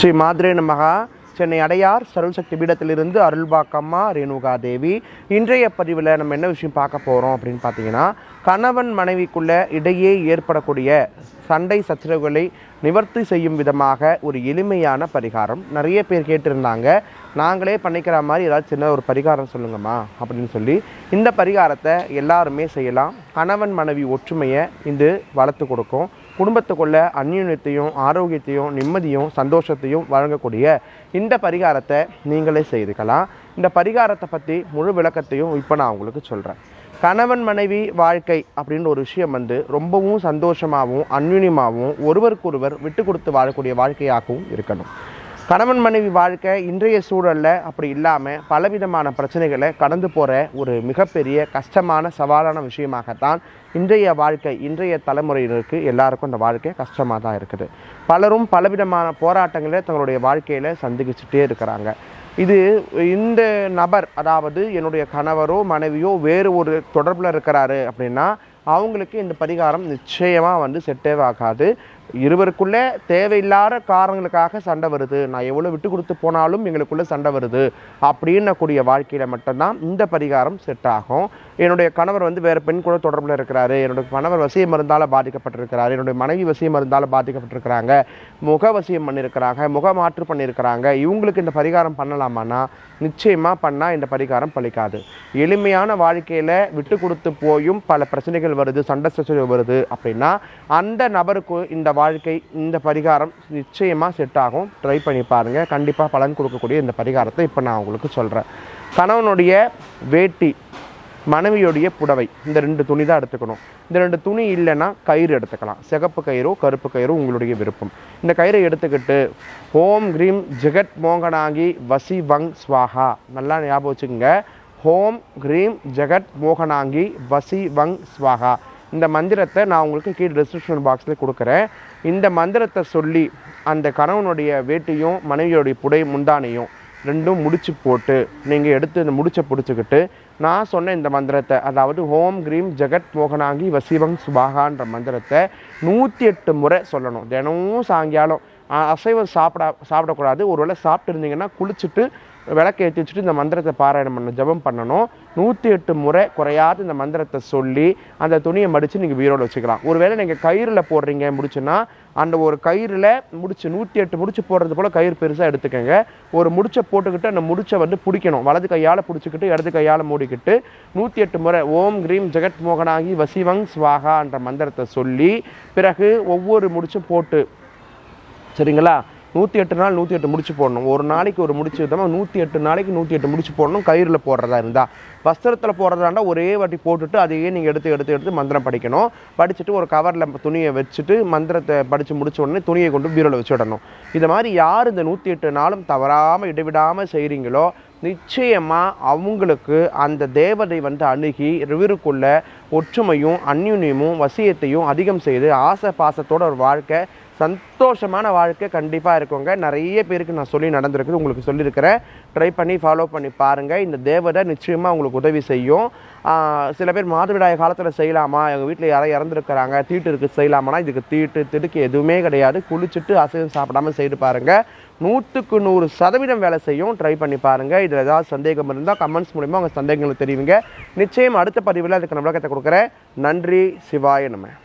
ஸ்ரீ மாதிரே நமகா. சென்னை அடையார் சர்வசக்தி பீடத்திலிருந்து அருள்பாக்கம்மா ரேணுகா தேவி இன்றைய பதிவில் நம்ம என்ன விஷயம் பார்க்க போகிறோம் அப்படின்னு பார்த்தீங்கன்னா கணவன் மனைவிக்குள்ள இடையே ஏற்படக்கூடிய சண்டை சச்சரவுகளை நிவர்த்தி செய்யும் விதமாக ஒரு எளிமையான பரிகாரம். நிறைய பேர் கேட்டிருந்தாங்க. நாங்களே பண்ணிக்கிற மாதிரி ஏதாவது சின்ன ஒரு பரிகாரம் சொல்லுங்கம்மா அப்படின்னு சொல்லி. இந்த பரிகாரத்தை எல்லாருமே செய்யலாம். கணவன் மனைவி ஒற்றுமையை இது வளர்த்து கொடுக்கும். குடும்பத்துக்குள்ள அந்யுன்யத்தையும் ஆரோக்கியத்தையும் நிம்மதியும் சந்தோஷத்தையும் வழங்கக்கூடிய இந்த பரிகாரத்தை நீங்களே செய்துக்கலாம். இந்த பரிகாரத்தை பற்றி முழு விளக்கத்தையும் இப்போ நான் உங்களுக்கு சொல்கிறேன் கணவன் மனைவி வாழ்க்கை அப்படின்ற ஒரு விஷயம் வந்து ரொம்பவும் சந்தோஷமாகவும் அந்யுன்யமாகவும் ஒருவருக்கொருவர் விட்டு கொடுத்து வாழக்கூடிய வாழ்க்கையாகவும் இருக்கணும். கணவன் மனைவி வாழ்க்கை இன்றைய சூழலில் அப்படி இல்லாமல் பலவிதமான பிரச்சனைகளை கடந்து போகிற ஒரு மிகப்பெரிய கஷ்டமான சவாலான விஷயமாகத்தான் இன்றைய வாழ்க்கை இன்றைய தலைமுறையினருக்கு எல்லாருக்கும் அந்த வாழ்க்கை கஷ்டமாக தான் இருக்குது. பலரும் பலவிதமான போராட்டங்களை தங்களுடைய வாழ்க்கையில் சந்திச்சுட்டே இருக்கிறாங்க. இது இந்த நபர் அதாவது என்னுடைய கணவரோ மனைவியோ வேறு ஒரு தொடர்பில் இருக்கிறாரு அப்படின்னா அவங்களுக்கு இந்த பரிகாரம் நிச்சயமாக வந்து செட்டே ஆகாது. இருவருக்குள்ளே தேவையில்லாத காரணங்களுக்காக சண்டை வருது. நான் எவ்வளோ விட்டு கொடுத்து போனாலும் எங்களுக்குள்ளே சண்டை வருது. அப்படின்னக்கூடிய வாழ்க்கையில் மட்டும்தான் இந்த பரிகாரம் செட் ஆகும். என்னுடைய கணவர் வந்து வேறு பெண் கூட தொடர்பில் இருக்கிறாரு. என்னுடைய கணவர் வசிய மருந்தால் பாதிக்கப்பட்டிருக்கிறாரு. என்னுடைய மனைவி வசிய மருந்தால் பாதிக்கப்பட்டிருக்கிறாங்க. முக வசியம் பண்ணியிருக்கிறாங்க முக மாற்று பண்ணியிருக்கிறாங்க இவங்களுக்கு இந்த பரிகாரம் பண்ணலாமான்னா நிச்சயமாக பண்ணால் இந்த பரிகாரம் பழிக்காது. எளிமையான வாழ்க்கையில் விட்டு கொடுத்து போயும் பல பிரச்சனைகள் வருது. சண்டை சச்சரவு வருது. அப்படின்னா அந்த நபருக்கு இந்த வாழ்க்கை இந்த பரிகாரம் நிச்சயமாக செட் ஆகும். ட்ரை பண்ணி பாருங்கள் கண்டிப்பாக பலன் கொடுக்கக்கூடிய இந்த பரிகாரத்தை இப்போ நான் உங்களுக்கு சொல்கிறேன் கணவனுடைய வேட்டி மனைவியுடைய புடவை இந்த ரெண்டு துணி தான் எடுத்துக்கணும். இந்த ரெண்டு துணி இல்லைன்னா கயிறு எடுத்துக்கலாம். சிகப்பு கயிறோ கருப்பு கயிறோ உங்களுடைய விருப்பம். இந்த கயிறை எடுத்துக்கிட்டு ஓம் கிரீம் ஜெகத் மோகனாங்கி வசி வங் ஸ்வாஹா. நல்லா ஞாபகம் வச்சுக்கோங்க. ஹோம் கிரீம் ஜெகத் மோகனாங்கி வசி வங் ஸ்வாஹா. இந்த மந்திரத்தை நான் உங்களுக்கு கீழே டிஸ்கிரிப்ஷன் பாக்ஸில் கொடுக்குறேன். இந்த மந்திரத்தை சொல்லி அந்த கணவனுடைய வேட்டியும் மனைவியோடைய புடை முந்தானையும் ரெண்டும் முடிச்சு போட்டு நீங்கள் எடுத்து இந்த முடிச்சை பிடிச்சிக்கிட்டு நான் சொன்ன இந்த மந்திரத்தை அதாவது ஹோம் கிரீம் ஜெகத் மோகனாங்கி வசீவங் சுபாகான்ற மந்திரத்தை நூற்றி எட்டு முறை சொல்லணும். தினமும் சாயங்காலம் அசைவம் சாப்பிட சாப்பிடக்கூடாது. ஒருவேளை சாப்பிட்டு இருந்தீங்கன்னா குளிச்சுட்டு விளக்கு ஏற்றி வச்சுட்டு இந்த மந்திரத்தை பாராயணம் பண்ணணும் ஜெபம் பண்ணணும். நூற்றி எட்டு முறை குறையாது இந்த மந்திரத்தை சொல்லி அந்த துணியை மடித்து நீங்கள் வீரோடு வச்சுக்கலாம். ஒருவேளை நீங்கள் கயிறில் போடுறீங்க முடிச்சுன்னா அந்த ஒரு கயிறில் முடிச்சு நூற்றி எட்டு முடிச்சு போடுறது போல் கயிறு பெருசாக எடுத்துக்கோங்க. ஒரு முடிச்சை போட்டுக்கிட்டு அந்த முடிச்சை வந்து பிடிக்கணும். வலது கையால் பிடிச்சிக்கிட்டு இடது கையால் மூடிக்கிட்டு நூற்றி எட்டு முறை ஓம் கிரீம் ஜெகத் மோகனாகி வசிவங் ஸ்வாகான்ற மந்திரத்தை சொல்லி பிறகு ஒவ்வொரு முடிச்சும் போட்டு சரிங்களா? நூற்றி எட்டு நாள் நூற்றி எட்டு முடிச்சு போடணும். ஒரு நாளைக்கு ஒரு முடிச்சு விட்டோம்னா நூற்றி எட்டு நாளைக்கு நூற்றி எட்டு முடிச்சு போடணும். கயிறில் போடுறதா இருந்தால் வஸ்திரத்தில் போடுறதா இருந்தால் ஒரே வாட்டி போட்டுட்டு அதையே நீங்கள் எடுத்து எடுத்து எடுத்து மந்திரம் படிக்கணும். படிச்சுட்டு ஒரு கவரில் துணியை வச்சுட்டு மந்திரத்தை படித்து முடிச்ச உடனே துணியை கொண்டு பீரோவில் வச்சுடணும் இது மாதிரி யார் இந்த நூற்றி எட்டு நாளும் தவறாமல் இடைவிடாமல் செய்கிறீங்களோ நிச்சயமாக அவங்களுக்கு அந்த தேவதை வந்து அணுகி ரிவருக்குள்ள ஒற்றுமையும் அந்யுன்யமும் வசியத்தையும் அதிகம் செய்து ஆசை பாசத்தோட ஒரு வாழ்க்கை சந்தோஷமான வாழ்க்கை கண்டிப்பாக இருக்குங்க. நிறைய பேருக்கு நான் சொல்லி நடந்திருக்குது உங்களுக்கு சொல்லியிருக்கிறேன். ட்ரை பண்ணி ஃபாலோ பண்ணி பாருங்கள் இந்த தேவதை நிச்சயமாக உங்களுக்கு உதவி செய்யும். சில பேர் மாதவிடாய காலத்தில் செய்யலாமா? எங்கள் வீட்டில் யாராவது இறந்துருக்கிறாங்க தீட்டு இருக்குது செய்யலாமானா இதுக்கு தீட்டு திடுக்கு எதுவுமே கிடையாது. குளிச்சுட்டு அசைவம் சாப்பிடாம செய்து பாருங்கள் நூற்றுக்கு நூறு சதவீதம் வேலை செய்யும். ட்ரை பண்ணி பாருங்கள் இதில் ஏதாவது சந்தேகம் இருந்தால் கமெண்ட்ஸ் மூலிமா உங்கள் சந்தேகங்களை தெரிவிங்க. நிச்சயம் அடுத்த பதிவில் அதுக்கு விளக்கத்தை கொடுக்குறேன். நன்றி. சிவாய நம்ம